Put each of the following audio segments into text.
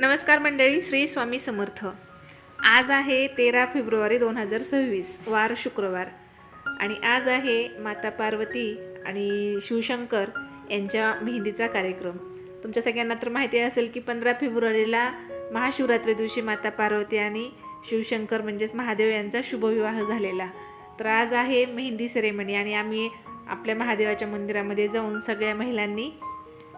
नमस्कार मंडळी श्री स्वामी समर्थ. आज आहे तेरा फेब्रुवारी दोन हजार सव्वीस वार शुक्रवार. आणि आज आहे माता पार्वती आणि शिवशंकर यांच्या मेहंदीचा कार्यक्रम. तुमच्या सगळ्यांना तर माहिती असेल की पंधरा फेब्रुवारीला महाशिवरात्री दिवशी माता पार्वती आणि शिवशंकर म्हणजेच महादेव यांचा शुभविवाह झालेला. तर आज आहे मेहंदी सेरेमनी आणि आम्ही आपल्या महादेवाच्या मंदिरामध्ये जाऊन सगळ्या महिलांनी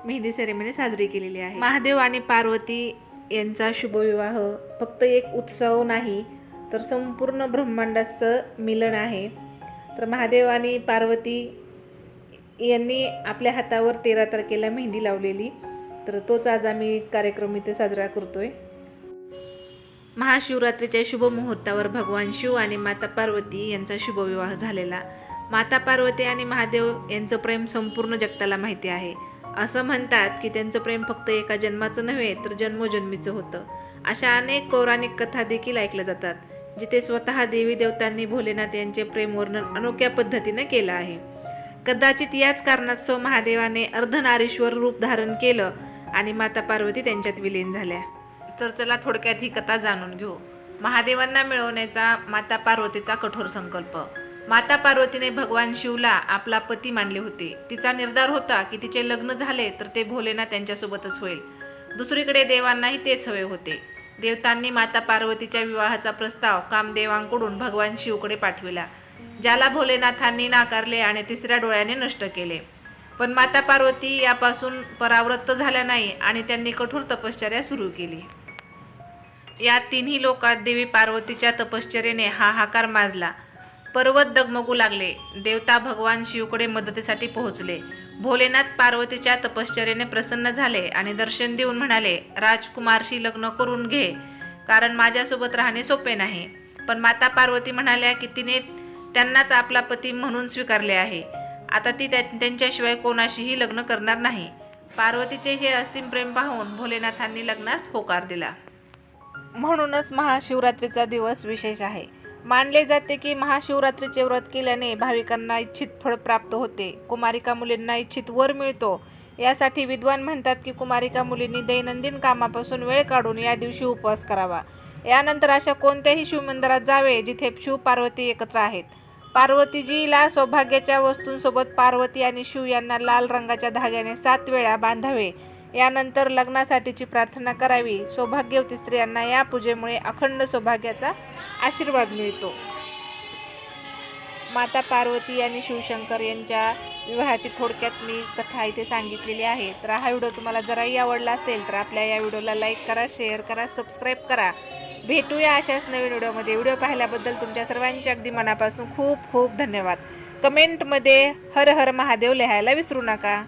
मेहंदी सेरेमनी साजरी केलेली आहे. महादेव आणि पार्वती यांचा शुभविवाह फक्त एक उत्सव नाही तर संपूर्ण ब्रह्मांडाचं मिलन आहे. तर महादेव आणि पार्वती यांनी आपल्या हातावर तेरा तारखेला मेहंदी लावलेली तर तोच आज आम्ही कार्यक्रम इथे साजरा करतो आहे महाशिवरात्रीच्या शुभ मुहूर्तावर भगवान शिव आणि माता पार्वती यांचा शुभविवाह झालेला. माता पार्वती आणि महादेव यांचं प्रेम संपूर्ण जगताला माहिती आहे. असं म्हणतात की त्यांचं प्रेम फक्त एका जन्माचं नव्हे तर जन्मोजन्मीचं होतं. अशा अनेक पौराणिक कथा देखील ऐकल्या जातात जिथे स्वतः देवी देवतांनी भोलेनाथ यांचे प्रेम वर्णन अनोख्या पद्धतीने केलं आहे. कदाचित याच कारणास्तव महादेवाने अर्धनारीश्वर रूप धारण केलं आणि माता पार्वती त्यांच्यात विलीन झाल्या. तर चला थोडक्यात ही कथा जाणून घेऊ. महादेवांना मिळवण्याचा माता पार्वतीचा कठोर संकल्प. माता पार्वतीने भगवान शिवला आपला पती मानले होते. तिचा निर्धार होता की तिचे लग्न झाले तर ते भोलेनाथ त्यांच्यासोबतच होईल. दुसरीकडे देवांनाही तेच हवे होते. देवतांनी माता पार्वतीच्या विवाहाचा प्रस्ताव कामदेवांकडून भगवान शिवकडे पाठविला ज्याला भोलेनाथांनी नाकारले आणि तिसऱ्या डोळ्याने नष्ट केले. पण माता पार्वती यापासून परावृत्त झाल्या नाही आणि त्यांनी कठोर तपश्चर्या सुरू केली. या तिन्ही लोकात देवी पार्वतीच्या तपश्चर्येने हाहाकार माजला. पर्वत डगमगू लागले. देवता भगवान शिवकडे मदतीसाठी पोहोचले. भोलेनाथ पार्वतीच्या तपश्चर्येने प्रसन्न झाले आणि दर्शन देऊन म्हणाले राजकुमारशी लग्न करून घे. कारण माझ्यासोबत राहणे सोपे नाही. पण माता पार्वती म्हणाल्या की तिने त्यांनाच आपला पती म्हणून स्वीकारले आहे. आता ती त्या त्यांच्याशिवाय कोणाशीही लग्न करणार नाही. पार्वतीचे हे असीम प्रेम पाहून भोलेनाथांनी लग्नास होकार दिला. म्हणूनच महाशिवरात्रीचा दिवस विशेष आहे. मानले जाते की महाशिवरात्रीचे व्रत केल्याने भाविकांना इच्छित फळ प्राप्त होते. कुमारिका मुलींना इच्छित वर मिळतो. यासाठी विद्वान म्हणतात की कुमारिका मुलींनी दैनंदिन कामापासून वेळ काढून या दिवशी उपवास करावा. यानंतर अशा कोणत्याही शिवमंदिरात जावे जिथे शिव पार्वती एकत्र आहेत. पार्वतीजीला सौभाग्याच्या वस्तूंसोबत पार्वती आणि शिव यांना लाल रंगाच्या धाग्याने सात वेळा बांधावे. यानंतर लग्नासाठीची प्रार्थना करावी. सौभाग्यवती स्त्रियांना या पूजेमुळे अखंड सौभाग्याचा आशीर्वाद मिळतो. माता पार्वती आणि शिवशंकर यांच्या विवाहाची थोडक्यात मी कथा इथे सांगितलेली आहे. तर हा व्हिडिओ तुम्हाला जराही आवडला असेल तर आपल्या या व्हिडिओला लाईक करा शेअर करा सबस्क्राईब करा. भेटूया अशाच नवीन व्हिडिओमध्ये. व्हिडिओ पाहिल्याबद्दल तुमच्या सर्वांचे अगदी मनापासून खूप खूप धन्यवाद. कमेंटमध्ये हर हर महादेव लिहायला विसरू नका.